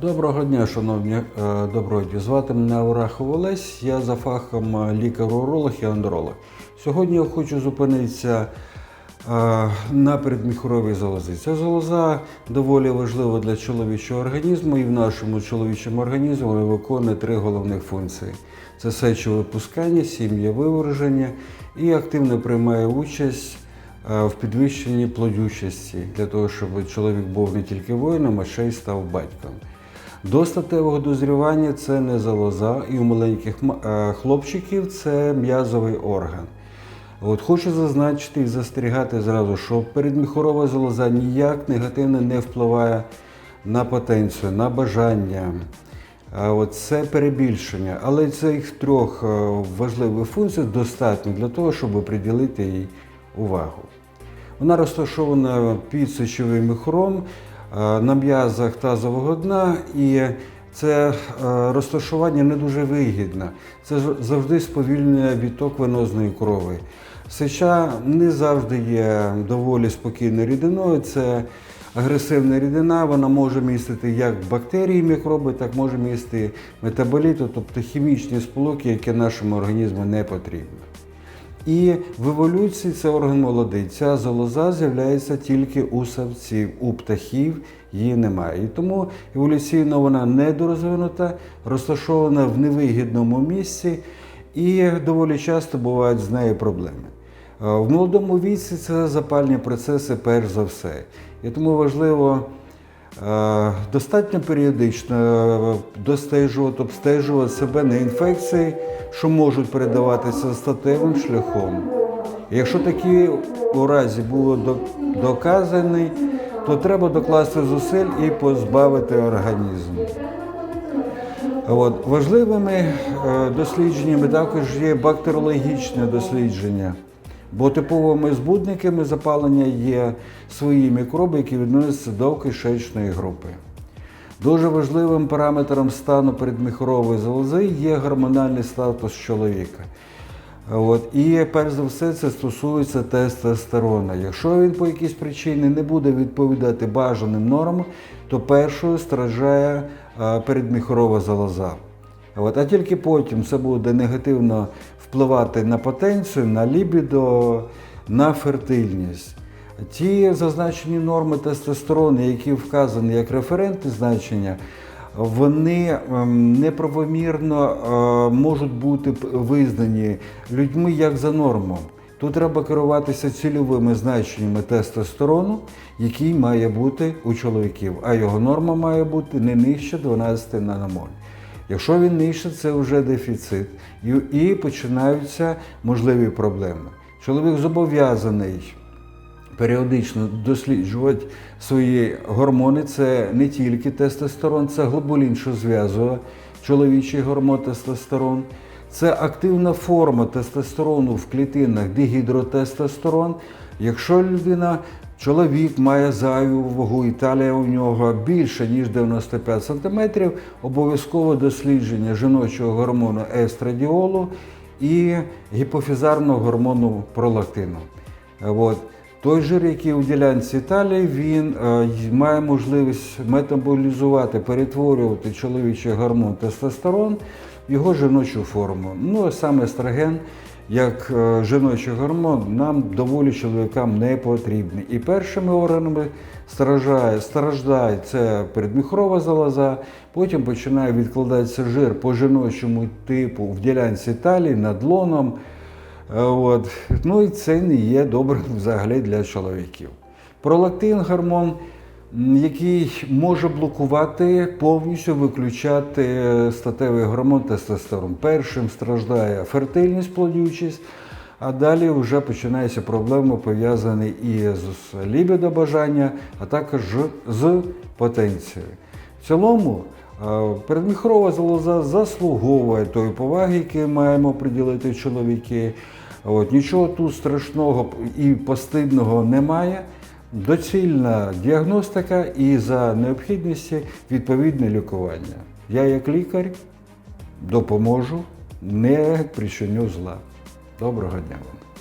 Доброго дня, шановні е, добродії. Звати мене Урахов Олесь. Я за фахом е, лікар-уролог і андеролог. Сьогодні я хочу зупинитися е, на передміхоровій залозі. Ця залоза доволі важлива для чоловічого організму, і в нашому чоловічому організмі виконує три головних функції: це сечовипускання, сім'євиверження і активно приймає участь в підвищенні плодючості для того, щоб чоловік був не тільки воїном, а ще й став батьком. До статевого дозрівання це не залоза, і у маленьких е, хлопчиків це м'язовий орган. От хочу зазначити і застерігати зразу, що передміхорова залоза ніяк негативно не впливає на потенцію, на бажання. От це перебільшення, але цих трьох е, важливих функцій достатньо для того, щоб приділити їй увагу. Вона розташована під сечовим міхуром е, на м'язах тазового дна, і це е, розташування не дуже вигідне. Це завжди сповільнює відток венозної крови. Сеча не завжди є доволі спокійною рідиною. Це агресивна рідина, вона може містити як бактерії, мікроби, так може містити метаболіти, тобто хімічні сполуки, які нашому організму не потрібні. І в еволюції це орган молодий. Ця залоза з'являється тільки у савців, у птахів її немає. І тому еволюційно вона недорозвинута, розташована в невигідному місці, і доволі часто бувають з нею проблеми. Е, В молодому віці це запальні процеси перш за все. І тому важливо Достатньо періодично е, достежувати, обстежувати себе на інфекції, що можуть передаватися статевим шляхом. Якщо такі у разі було доказані, то треба докласти зусиль і позбавити організм. От, важливими е, дослідженнями також є бактеріологічне дослідження, бо типовими збудниками запалення є свої мікроби, які відносяться до кишечної групи. Дуже важливим параметром стану передміхорової залози є гормональний статус чоловіка. От, і перш за все це стосується тестостерона. Якщо він по якійсь причині не буде відповідати бажаним нормам, то першою страждає е, передміхорова залоза. От, а тільки потім це буде негативно впливати на потенцію, на лібідо, на фертильність. Ті зазначені норми тестостерону, які вказані як референтні значення, вони ем, неправомірно е, можуть бути визнані людьми як за норму. Тут треба керуватися цільовими значеннями тестостерону, який має бути у чоловіків, а його норма має бути не нижче 12 наномоль. Якщо він нижче, це вже дефіцит, і, починаються можливі проблеми. Чоловік зобов'язаний періодично досліджувати свої гормони. Це не тільки тестостерон, це глобулін, що зв'язує чоловічий гормон тестостерон. Це активна форма тестостерону в клітинах дигідротестостерон. Якщо людина, чоловік має зайву вагу, і талія у нього більше, ніж 95 см, обов'язково дослідження жіночого гормону естрадіолу і гіпофізарного гормону пролактину. От. Той жир, який у ділянці талії, він е, має можливість метаболізувати, перетворювати чоловічий гормон тестостерон в його жіночу форму. Ну, а саме естроген, як е, жіночий гормон, нам доволі чоловікам не потрібний. І першими органами страждає, страждає це передміхрова залоза, потім починає відкладатися жир по жіночому типу в ділянці талії над лоном. Е, От. Ну і це не є добрим взагалі для чоловіків. Пролактин гормон, який може блокувати, повністю виключати е, статевий гормон тестостерон. Першим страждає фертильність, плодючість, а далі вже починаються проблеми, пов'язані і з лібідобажання, а також з потенцією. В цілому е, передміхрова залоза заслуговує тої поваги, яку маємо приділити чоловіки. От, нічого тут страшного і постидного немає. Доцільна діагностика і за необхідності відповідне лікування. Я, як лікар, допоможу, не причиню зла. Доброго дня вам.